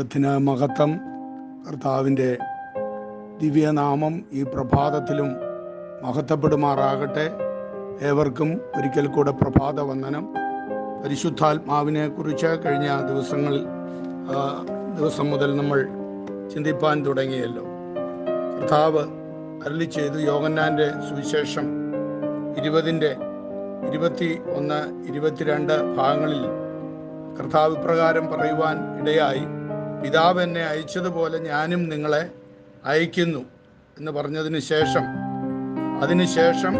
ദൈവത്തിന് മഹത്വം. കർത്താവിന്റെ ദിവ്യനാമം ഈ പ്രഭാതത്തിലും മഹത്വപ്പെടുമാറാകട്ടെ. ഏവർക്കും ഒരിക്കൽ കൂടെ പ്രഭാത വന്ദനം പരിശുദ്ധാത്മാവിനെ കുറിച്ച് കഴിഞ്ഞ ദിവസങ്ങൾ ദിവസം മുതൽ നമ്മൾ ചിന്തിപ്പാൻ തുടങ്ങിയല്ലോ. കർത്താവ് അരളി ചെയ്തു യോഗന്നാന്റെ സുവിശേഷം ഇരുപതിന്റെ ഇരുപത്തി ഒന്ന് ഇരുപത്തിരണ്ട് ഭാഗങ്ങളിൽ കർത്താവ് ഇപ്രകാരം പറയുവാൻ ഇടയായി. പിതാവ് എന്നെ അയച്ചതുപോലെ ഞാനും നിങ്ങളെ അയക്കുന്നു എന്ന് പറഞ്ഞതിന് ശേഷം അതിനുശേഷം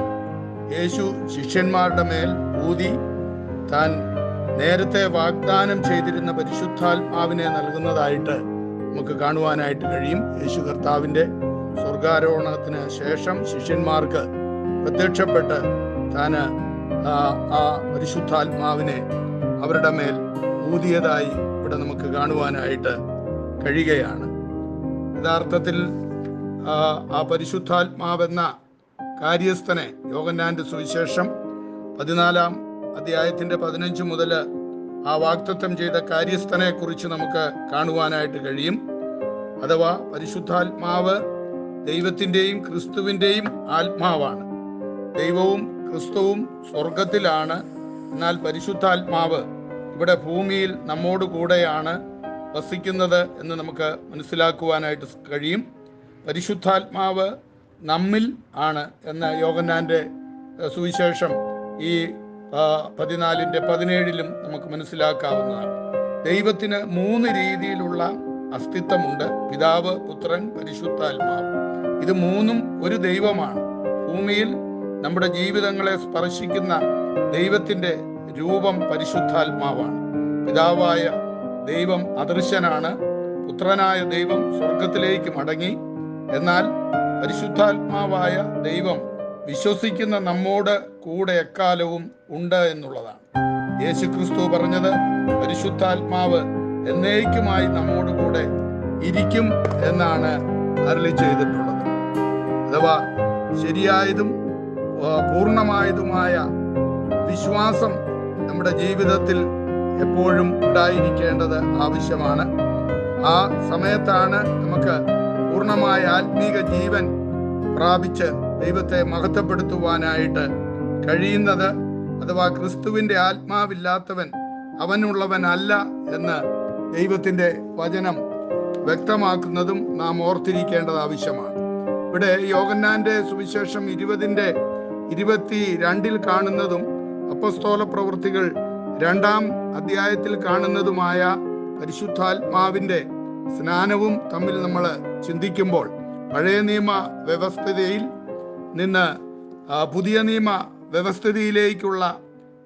യേശു ശിഷ്യന്മാരുടെ മേൽ ഊതി താൻ നേരത്തെ വാഗ്ദാനം ചെയ്തിരുന്ന പരിശുദ്ധാത്മാവിനെ നൽകുന്നതായിട്ട് നമുക്ക് കാണുവാനായിട്ട് കഴിയും. യേശു കർത്താവിന്റെ സ്വർഗാരോഹണത്തിന് ശേഷം ശിഷ്യന്മാർക്ക് പ്രത്യക്ഷപ്പെട്ട് താൻ ആ പരിശുദ്ധാത്മാവിനെ അവരുടെ മേൽ ഊതിയതായി ഇവിടെ നമുക്ക് കാണുവാനായിട്ട് കഴിയുകയാണ്. യഥാർത്ഥത്തിൽ ആ, പരിശുദ്ധാത്മാവെന്ന കാര്യസ്ഥനെ യോഗന്നാന്റെ സുവിശേഷം പതിനാലാം അധ്യായത്തിന്റെ പതിനഞ്ച് മുതൽ ആ വാക്തത്വം ചെയ്ത കാര്യസ്ഥനെ കുറിച്ച് നമുക്ക് കാണുവാനായിട്ട് കഴിയും. അഥവാ പരിശുദ്ധാത്മാവ് ദൈവത്തിന്റെയും ക്രിസ്തുവിന്റെയും ആത്മാവാണ്. ദൈവവും ക്രിസ്തുവും സ്വർഗത്തിലാണ് എന്നാൽ പരിശുദ്ധാത്മാവ് ഇവിടെ ഭൂമിയിൽ നമ്മോട് കൂടെയാണ് വസിക്കുന്നത് എന്ന് നമുക്ക് മനസ്സിലാക്കുവാനായിട്ട് കഴിയും. പരിശുദ്ധാത്മാവ് നമ്മിൽ ആണ് എന്ന യോഗന്നാന്റെ ഏഹ്, സുവിശേഷം ഈ പതിനാലിന്റെ പതിനേഴിലും നമുക്ക് മനസ്സിലാക്കാവുന്നതാണ്. ദൈവത്തിന് മൂന്ന് രീതിയിലുള്ള അസ്തിത്വമുണ്ട്. പിതാവ് പുത്രൻ പരിശുദ്ധാത്മാവ്. ഇത് മൂന്നും ഒരു ദൈവമാണ്. ഭൂമിയിൽ നമ്മുടെ ജീവിതങ്ങളെ സ്പർശിക്കുന്ന ദൈവത്തിന്റെ രൂപം പരിശുദ്ധാത്മാവാണ്. പിതാവായ ദൈവം അദൃശ്യനാണ്. പുത്രനായ ദൈവം സ്വർഗത്തിലേക്ക് മടങ്ങി. എന്നാൽ പരിശുദ്ധാത്മാവായ ദൈവം വിശ്വസിക്കുന്ന നമ്മോട് കൂടെ എക്കാലവും ഉണ്ട് എന്നുള്ളതാണ്. യേശു ക്രിസ്തു പറഞ്ഞത് പരിശുദ്ധാത്മാവ് എന്നേക്കുമായി നമ്മോട് കൂടെ ഇരിക്കും എന്നാണ് അരളി ചെയ്തിട്ടുള്ളത്. അഥവാ ശരിയായതും പൂർണമായതുമായ വിശ്വാസം നമ്മുടെ ജീവിതത്തിൽ എപ്പോഴും ഉണ്ടായിരിക്കേണ്ടത് ആവശ്യമാണ്. ആ സമയത്താണ് നമുക്ക് പൂർണമായ ആത്മീക ജീവൻ പ്രാപിച്ച് ദൈവത്തെ മഹത്വപ്പെടുത്തുവാനായിട്ട് കഴിയുന്നത്. അഥവാ ക്രിസ്തുവിന്റെ ആത്മാവില്ലാത്തവൻ അവനുള്ളവനല്ല എന്ന് ദൈവത്തിന്റെ വചനം വ്യക്തമാക്കുന്നതും നാം ഓർത്തിരിക്കേണ്ടത് ആവശ്യമാണ്. ഇവിടെ യോഗന്നാന്റെ സുവിശേഷം ഇരുപതിന്റെ ഇരുപത്തി രണ്ടിൽ കാണുന്നതും അപ്പസ്തോല പ്രവൃത്തികൾ രണ്ടാം അധ്യായത്തിൽ കാണുന്നതുമായ പരിശുദ്ധാത്മാവിന്റെ സ്നാനവും തമ്മിൽ നമ്മൾ ചിന്തിക്കുമ്പോൾ പഴയ നിയമ വ്യവസ്ഥതയിൽ നിന്ന് പുതിയ നിയമ വ്യവസ്ഥിതിയിലേക്കുള്ള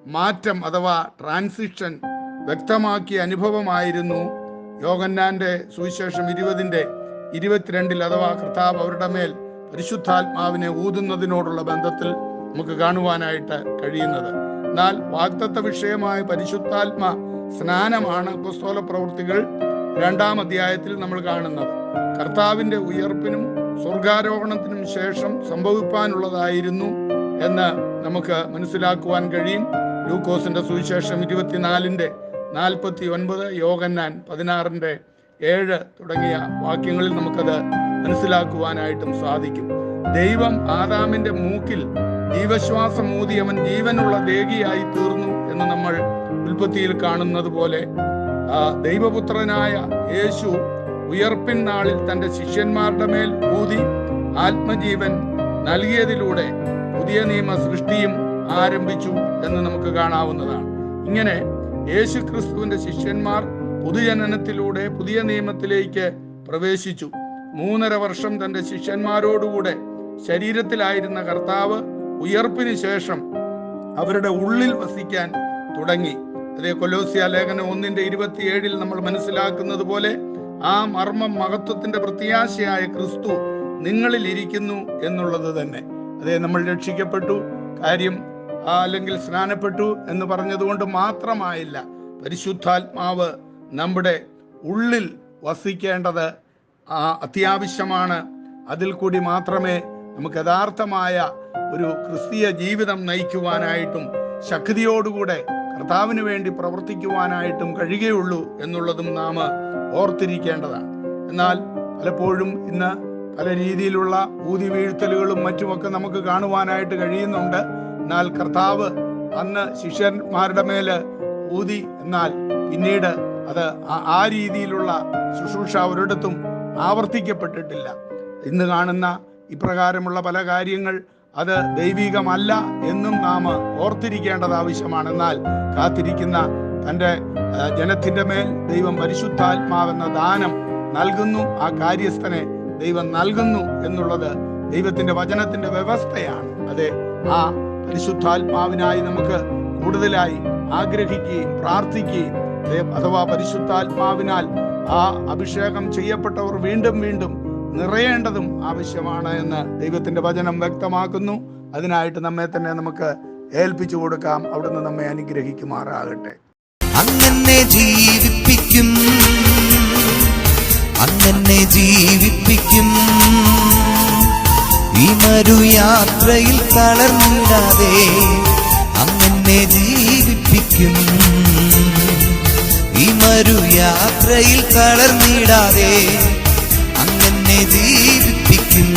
മാറ്റം അഥവാ ട്രാൻസിഷൻ വ്യക്തമാക്കിയ അനുഭവമായിരുന്നു യോഗന്നാന്റെ സുവിശേഷം ഇരുപതിന്റെ ഇരുപത്തിരണ്ടിൽ അഥവാ കർത്താവ് അവരുടെ മേൽ പരിശുദ്ധാത്മാവിനെ ഊതുന്നതിനോടുള്ള ബന്ധത്തിൽ നമുക്ക് കാണുവാനായിട്ട് കഴിയുന്നത്. എന്നാൽ വാക്തത്വ വിഷയമായ പരിശുദ്ധാത്മ സ്നാനമാണ് അപ്പസ്തോല പ്രവൃത്തികൾ രണ്ടാം അധ്യായത്തിൽ നമ്മൾ കാണുന്നത്. കർത്താവിന്റെ ഉയർപ്പിനും സ്വർഗാരോഹണത്തിനും ശേഷം സംഭവിപ്പാനുള്ളതായിരുന്നു എന്ന് നമുക്ക് മനസ്സിലാക്കുവാൻ കഴിയും. ലൂക്കോസിന്റെ സുവിശേഷം ഇരുപത്തിനാലിന്റെ നാൽപ്പത്തി ഒൻപത് യോഗന്നാൻ പതിനാറിന്റെ ഏഴ് തുടങ്ങിയ വാക്യങ്ങളിൽ നമുക്കത് മനസ്സിലാക്കുവാനായിട്ടും സാധിക്കും. ദൈവം ആദാമിന്റെ മൂക്കിൽ ജീവശ്വാസം ഊതി അവൻ ജീവനുള്ള ദേഹിയായി തീർന്നു എന്ന് നമ്മൾ ഉൽപ്പത്തിയിൽ കാണുന്നത് പോലെ ദൈവപുത്രനായ യേശു ഉയർപ്പിൻ നാളിൽ തന്റെ ശിഷ്യന്മാരുടെ മേൽ ഊതി ആത്മജീവൻ നൽകിയതിലൂടെ പുതിയ നിയമ സൃഷ്ടിയും ആരംഭിച്ചു എന്ന് നമുക്ക് കാണാവുന്നതാണ്. ഇങ്ങനെ യേശു ക്രിസ്തുവിന്റെ ശിഷ്യന്മാർ പുതുജനനത്തിലൂടെ പുതിയ നിയമത്തിലേക്ക് പ്രവേശിച്ചു. മൂന്നര വർഷം തന്റെ ശിഷ്യന്മാരോടുകൂടെ ശരീരത്തിലായിരുന്ന കർത്താവ് ഉയർപ്പിന് ശേഷം അവരുടെ ഉള്ളിൽ വസിക്കാൻ തുടങ്ങി. അതേ കൊലോസിയ ലേഖനം ഒന്നിന്റെ ഇരുപത്തിയേഴിൽ നമ്മൾ മനസ്സിലാക്കുന്നത് പോലെ ആ മർമ്മം മഹത്വത്തിന്റെ പ്രത്യാശയായ ക്രിസ്തു നിങ്ങളിൽ ഇരിക്കുന്നു എന്നുള്ളത് തന്നെ. അതെ നമ്മൾ രക്ഷിക്കപ്പെട്ടു കാര്യം അല്ലെങ്കിൽ സ്നാനപ്പെട്ടു എന്ന് പറഞ്ഞതുകൊണ്ട് മാത്രമായില്ല പരിശുദ്ധാത്മാവ് നമ്മുടെ ഉള്ളിൽ വസിക്കേണ്ടത് അത്യാവശ്യമാണ്. അതിൽ കൂടി മാത്രമേ നമുക്ക് യഥാർത്ഥമായ ഒരു ക്രിസ്തീയ ജീവിതം നയിക്കുവാനായിട്ടും ശക്തിയോടുകൂടെ കർത്താവിന് വേണ്ടി പ്രവർത്തിക്കുവാനായിട്ടും കഴിയുകയുള്ളൂ എന്നുള്ളതും നാം ഓർത്തിരിക്കേണ്ടതാണ്. എന്നാൽ പലപ്പോഴും ഇന്ന് പല രീതിയിലുള്ള ഊതി വീഴ്ത്തലുകളും മറ്റുമൊക്കെ നമുക്ക് കാണുവാനായിട്ട് കഴിയുന്നുണ്ട്. എന്നാൽ കർത്താവ് അന്ന് ശിഷ്യന്മാരുടെ മേൽ ഊതി എന്നാൽ പിന്നീട് അത് ആ- രീതിയിലുള്ള ശുശ്രൂഷ ഒരിടത്തും ആവർത്തിക്കപ്പെട്ടിട്ടില്ല. ഇന്ന് കാണുന്ന ഇപ്രകാരമുള്ള പല കാര്യങ്ങൾ അത് ദൈവികമല്ല എന്നും നാം ഓർത്തിരിക്കേണ്ടത് ആവശ്യമാണ്. എന്നാൽ കാത്തിരിക്കുന്ന തന്റെ ജനത്തിന്റെ മേൽ ദൈവം പരിശുദ്ധാത്മാവെന്ന ദാനം നൽകുന്നു. ആ കാര്യസ്ഥനെ ദൈവം നൽകുന്നു എന്നുള്ളത് ദൈവത്തിന്റെ വചനത്തിന്റെ വ്യവസ്ഥയാണ്. അതെ ആ പരിശുദ്ധാത്മാവിനായി നമുക്ക് കൂടുതലായി ആഗ്രഹിക്കുകയും പ്രാർത്ഥിക്കുകയും അഥവാ പരിശുദ്ധാത്മാവിനാൽ ആ അഭിഷേകം ചെയ്യപ്പെട്ടവർ വീണ്ടും വീണ്ടും നിറയേണ്ടതും ആവശ്യമാണ് എന്ന് ദൈവത്തിന്റെ വചനം വ്യക്തമാക്കുന്നു. അതിനായിട്ട് നമ്മെ തന്നെ നമുക്ക് ഏൽപ്പിച്ചു കൊടുക്കാം. അവിടുന്ന് നമ്മെ അനുഗ്രഹിക്കുമാറാകട്ടെ. അങ്ങനെ ജീവിപ്പിക്കും. അങ്ങനെ ജീവിപ്പിക്കും. ഈ മരുയാത്രയിൽ തളർന്നിടാതെ അങ്ങനെ ജീവിപ്പിക്കും. ഈ മരുയാത്രയിൽ തളർന്നിടാതെ നമ്മെ ജീവിപ്പിക്കും.